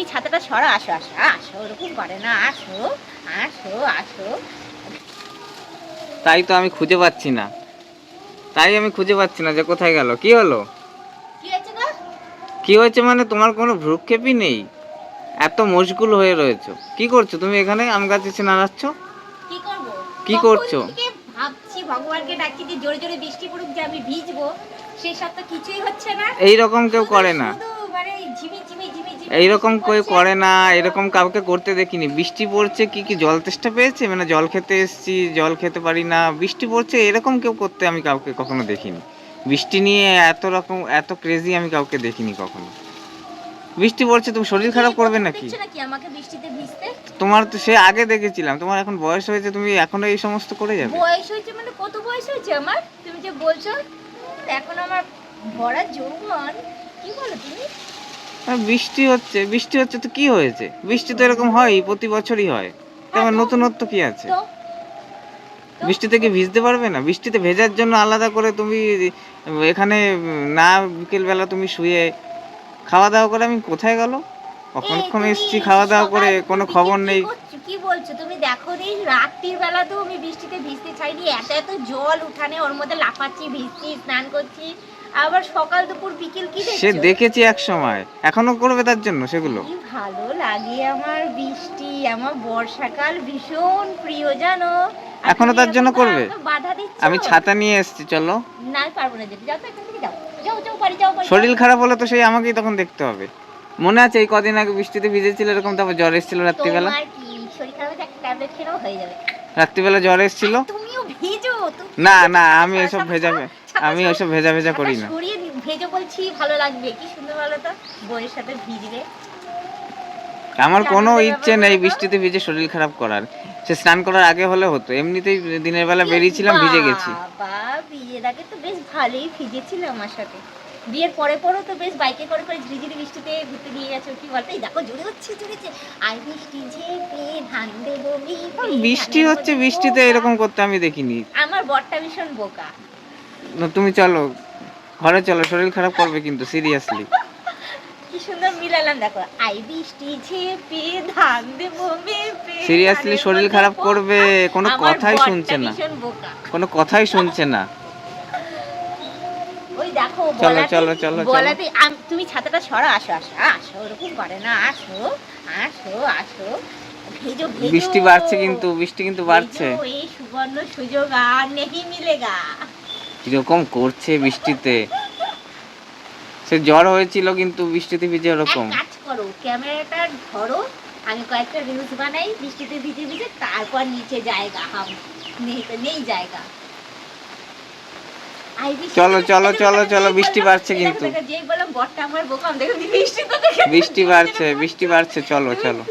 তুমি ছাতাটা সরা আসো আসো আসো ওরকম করে না আসো আসো আসো। তাই তো আমি খুঁজে পাচ্ছি না। তাই আমি খুঁজে পাচ্ছি না যে কোথায় গেল। কি হলো? কি হয়েছে মানে তোমার কোনো ভ্রুক্ষেপই নেই? এত মশগুল হয়ে রয়েছো। কি করছ? তুমি এখানে আম গাছ এসে নাড়াচ্ছ? কি করব? কি করছ? ভাবছি ভগবানকে ডাকছি যে জোরে জোরে বৃষ্টি পড়ুক যে আমি ভিজবো। সেই সব তো কিছুই হচ্ছে না। এই রকম কেউ করে না। এইরকম কেউ করে না এরকম কাউকে করতে দেখিনি। বৃষ্টি পড়ছে কি কি জল তেষ্টা পেয়েছে? মানে জল খেতে এসেছি জল খেতে পারি না। বৃষ্টি পড়ছে এরকম কেউ করতে আমি কাউকে কখনো দেখিনি। বৃষ্টি নিয়ে এত রকম এত ক্রেজি আমি কাউকে দেখিনি কখনো। বৃষ্টি পড়ছে তুমি শরীর খারাপ করবে নাকি? তোমার তো সে আগে দেখেছিলাম। তোমার এখন বয়স হয়েছে তুমি এখনও এই সমস্ত করে যাবে? বয়স হয়েছে মানে কত বয়স হয়েছে আমার? তুমি যে বলছো এখন আমার ভরা যৌবন কি বলো তুমি? বৃষ্টি হচ্ছে বৃষ্টি হচ্ছে তো কি হয়েছে? বৃষ্টি তো এরকম হয় প্রতি বছরই হয়। তেমন নতুনত্ব কি আছে? তো বৃষ্টিতে কি ভিজতে পারবে না? বৃষ্টিতে ভেজার জন্য আলাদা করে তুমি এখানে না বিকেল বেলা তুমি শুয়ে খাওয়া দাওয়া করে আমি কোথায় গেল? কখনক্ষণ এসছি খাওয়া দাওয়া করে কোনো খবর নেই। কি বলছো? তুমি দেখো নি রাত্রির বেলা তো আমি বৃষ্টিতে ভিজতে চাইনি। এত এত জল উঠানে ওর মধ্যে লাফাচ্ছি ভিজছি স্নান করছি। আবার সকাল দুপুর বিকেল কি সে দেখেছি? এক সময়। এখনও করবে তার জন্য সেগুলো। কি ভালো লাগে আমার বৃষ্টি আমার বর্ষাকাল ভীষণ প্রিয় জানো? এখনও তার জন্য করবে? বাধা দিচ্ছ? আমি ছাতা নিয়ে এসেছি চলো। না পারব না যেতে। যাও তো এখান থেকে যাও। যাও যাও বাড়ি যাও বাড়ি শরীর খারাপ হলে তো সেই আমাকেই তখন দেখতে হবে। মনে আছে এই কদিন আগে বৃষ্টিতে ভিজেছিল এরকম তারপর জ্বর এসেছিল রাত্রিবেলা? তোমার কি শরীর খারাপ হয়েছে? একটা ট্যাবলেট খেলেও হয়ে যাবে। রাত্রিবেলা জ্বর এসেছিল? তুমিও ভেজো না না আমি এসব ছাতা ভেজা সরা, ছাতা আমি ওসব ভেজা ভেজা করি না। সরিয়ে ভেজো বলছি ভালো লাগবে। কি সুন্দর ভালো তো বইয়ের সাথে ভিজবে। আমার কোনো ইচ্ছে নেই বৃষ্টিতে ভিজে শরীর খারাপ করার। সে স্নান করার আগে হলে হতো এমনিতেই দিনের বেলা বেরিয়েছিলাম ভিজে গেছি। বিয়ের আগে তো বেশ ভালোই ভিজেছিল আমার সাথে। বিয়ের পরে পরেও তো বেশ বাইকে করে করে ঝিরিঝিরি বৃষ্টিতে ঘুরতে নিয়ে গেছো কি বলতো? এই দেখো হচ্ছে আর বৃষ্টি ঝেপে ধান দেবো বৃষ্টি হচ্ছে বৃষ্টিতে এরকম করতে আমি দেখিনি। আমার বরটা ভীষণ বোকা। না, তুমি চলো। ঘরে চলো শরীর খারাপ করবে কিন্তু সিরিয়াসলি কি সুন্দর মিলালাম দেখো। আই বৃষ্টি ঝেপে ধান দেবো মেপে ধানের শরীর খারাপ করবে, কোনো কথাই শুনছে না। কোনো কথাই শুনছে না। ওই দেখো চলো, চলো, চলো। বলাতে তুমি ছাতাটা আসো আসো আসো ওরকম করে না আসো আসো আসো। বৃষ্টি বাড়ছে কিন্তু বৃষ্টি কিন্তু বাড়ছে। এই সুবর্ণ সুযোগ আর নেই মিলেগা। কীরকম করছে বৃষ্টিতে? সে জ্বর হয়েছিল কিন্তু বৃষ্টিতে ভিজে এক ওরকম। কাজ করো ক্যামেরাটা ধরো আমি কয়েকটা রিলস বানাই বৃষ্টিতে ভিজে ভিজে তারপর নিচে জায়গা হাম নেই তো নেই জায়গা। চলো, চলো, চলো, চলো, বৃষ্টি বাড়ছে কিন্তু। বৃষ্টি বাড়ছে বৃষ্টি বাড়ছে চলো চলো।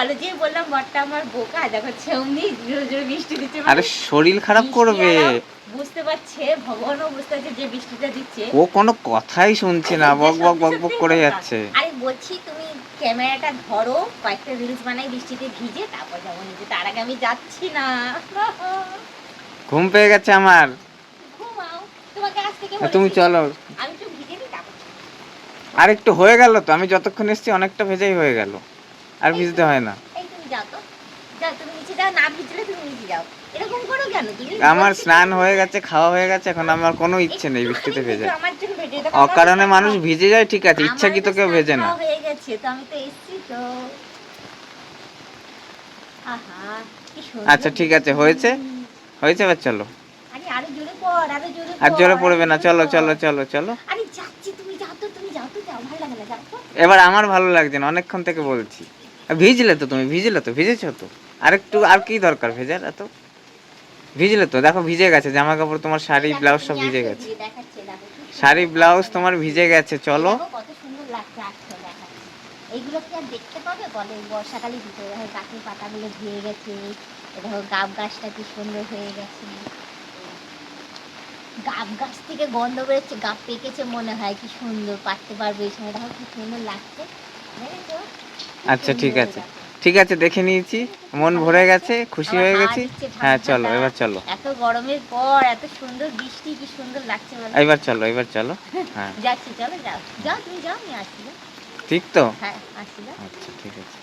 আচ্ছা যে বললাম বরটা আমার বোকা। দেখো সেমনি জোরে জোরে বৃষ্টি দিচ্ছে। আরে শরীর খারাপ করবে। বুঝতে পারছে ভগবানও বুঝতে পারছে যে বৃষ্টিটা দিচ্ছে। ও কোনো কথাই শুনছে না বক বক বক বক করে যাচ্ছে। আরে বলছি তুমি ক্যামেরাটা ধরো কয়েকটা রিলস বানাই বৃষ্টিতে ভিজে তারপর যাব নিচে তার আগে আমি যাচ্ছি না। ঘুম পেয়ে গেছে আমার। ঘুমাও। তোমাকে আজ থেকে তুমি চলো। আমি তো ভিজে নি তারপর আর একটু হয়ে গেল তো। আমি যতক্ষণ এসেছি অনেকটা ভেজাই হয়ে গেল। আর ভিজতে হয় না। আমার স্নান হয়ে গেছে খাওয়া হয়ে গেছে এখন আমার কোনো ইচ্ছে নেই বৃষ্টিতে ভেজে অকারণে মানুষ ভিজে যায় ঠিক আছে ইচ্ছা কি তো কেউ ভেজে না। হয়ে গেছে তো আমি তো এসেছি তো। আহা কি সুন্দর। আচ্ছা ঠিক আছে হয়েছে? হয়েছে এবার চলো। আরে জোরে পড়বে না চলো চলো চলো চলো। এবার আমার ভালো লাগছে না অনেকক্ষণ থেকে বলছি। ভিজলে তো তুমি ভিজলে তো ভিজেছো তো। আরেকটু আর কি দরকার ভেজার এত? ভিজলে তো দেখো ভিজে গেছে জামা কাপড় তোমার শাড়ি ব্লাউজ সব ভিজে গেছে। শাড়ি ব্লাউজ তোমার ভিজে গেছে চলো। কত সুন্দর লাগছে এইগুলো কি আর দেখতে পাবে বলে? বর্ষাকালে দিতে দেখো গাছের পাতাগুলো ধুয়ে গেছে দেখো গাব গাছটা কি সুন্দর হয়ে গেছে। গাব গাছ থেকে গন্ধ বেরোচ্ছে গাব পেকেছে মনে হয় কি সুন্দর পাততে পারবে এই সময়। দেখো কি সুন্দর লাগছে। দেখেছ? আচ্ছা ঠিক আছে। ঠিক আছে দেখে নিয়েছি। মন ভরে গেছে খুশি হয়ে গেছি। হ্যাঁ চলো এবার চলো। এত গরমের পর এত সুন্দর বৃষ্টি কি সুন্দর লাগছে এবার চলো এবার চলো। হ্যাঁ। যাচ্ছি চলো যাও। যাও তুমি যাও আমি আসছি ঠিক তো? হ্যাঁ আসছি আচ্ছা ঠিক আছে।